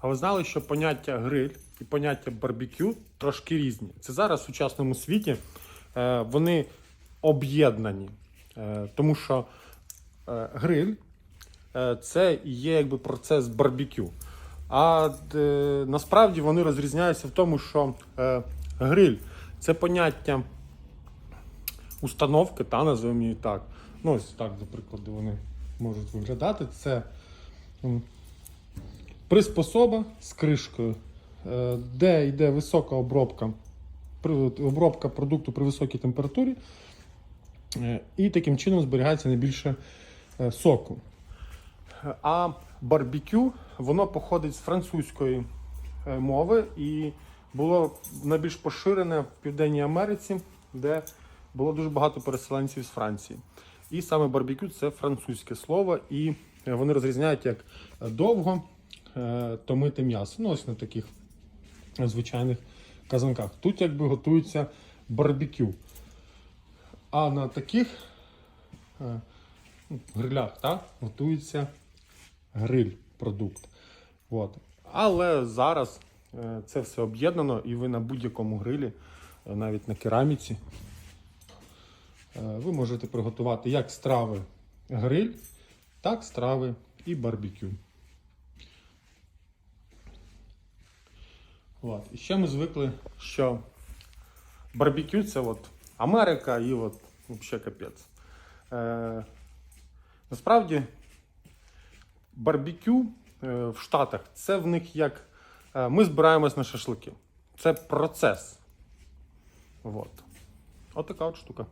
А ви знали, що поняття гриль і поняття барбекю трошки різні. Це зараз в сучасному світі е, вони об'єднані. Е, тому що е, гриль це є якби процес барбекю. А насправді вони розрізняються в тому, що гриль це поняття установки, та називаємо її так. Ну, ось так, до прикладу, вони можуть виглядати. Це приспособа з кришкою, е, де йде висока обробка, обробка продукту при високій температурі, е, і таким чином зберігається найбільше е, соку. А барбекю воно походить з французької мови і було найбільш поширене в Південній Америці, де було дуже багато переселенців з Франції. І саме барбекю це французьке слово, і вони розрізняють як довго томити м'ясо. Ну, ось на таких звичайних казанках. Тут якби готується барбекю. А на таких е, ну, грилях так, готується гриль продукт. От. Але зараз е, це все об'єднано, і ви на будь-якому грилі, е, навіть на кераміці, е, ви можете приготувати як страви гриль, так страви і барбекю. От. І ще ми звикли, що барбекю це от Америка і от взагалі капець. Е, насправді, барбекю е, в Штатах це в них як е, ми збираємось на шашлики. Це процес. От. От от штука.